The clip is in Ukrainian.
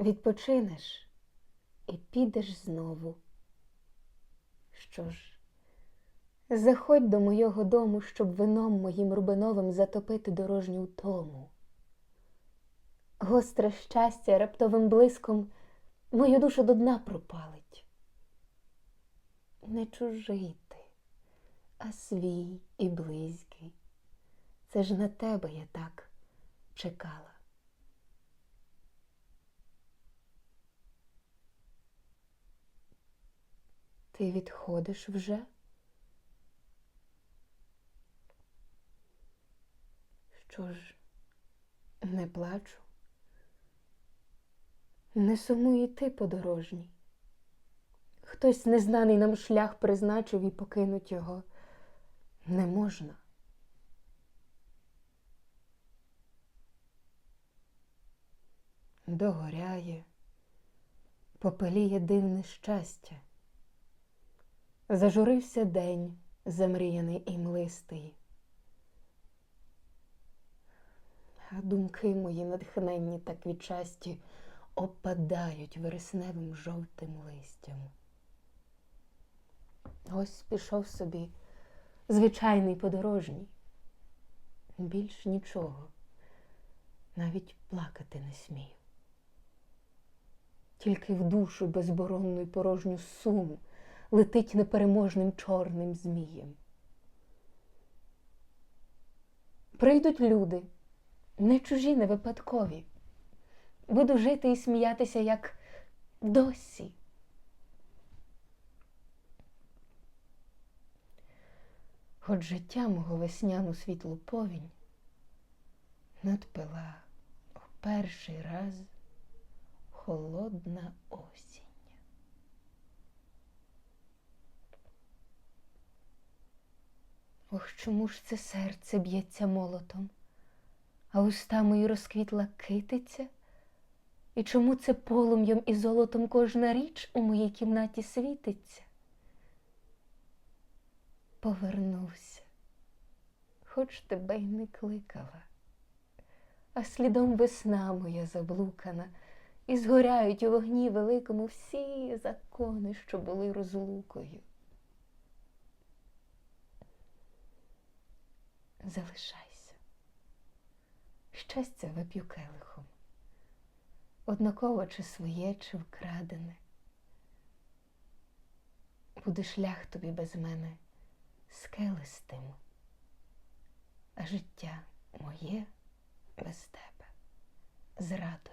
відпочинеш і підеш знову. Що ж, заходь до мого дому, щоб вином моїм рубиновим затопити дорожню втому. Гостре щастя раптовим блиском мою душу до дна пропалить. Не чужий ти, а свій і близький. Це ж на тебе я так чекала. Ти відходиш вже? Що ж, не плачу. Не сумуй і ти подорожній. Хтось незнаний нам шлях призначив і покинуть його не можна. Догоряє, попеліє дивне щастя. Зажурився день, замріяний і млистий. А думки мої натхненні та квітчасті опадають вересневим жовтим листям. Ось пішов собі звичайний подорожній. Більш нічого, навіть плакати не смію. Тільки в душу безборонну й порожню суму летить непереможним чорним змієм. Прийдуть люди, не чужі, не випадкові. Буду жити і сміятися, як досі. Хоч життя мого весняну світлу повінь надпила в перший раз холодна осінь. Ох, чому ж це серце б'ється молотом, а уста мої розквітла китиця? І чому це полум'ям і золотом кожна річ у моїй кімнаті світиться? Повернувся, хоч тебе й не кликала, а слідом весна моя заблукана, і згоряють у вогні великому всі закони, що були розлукою. Залишайся, щастя вип'ю келихом однаково чи своє, чи вкрадене. Буде шлях тобі без мене скелистим, а життя моє без тебе зрадою.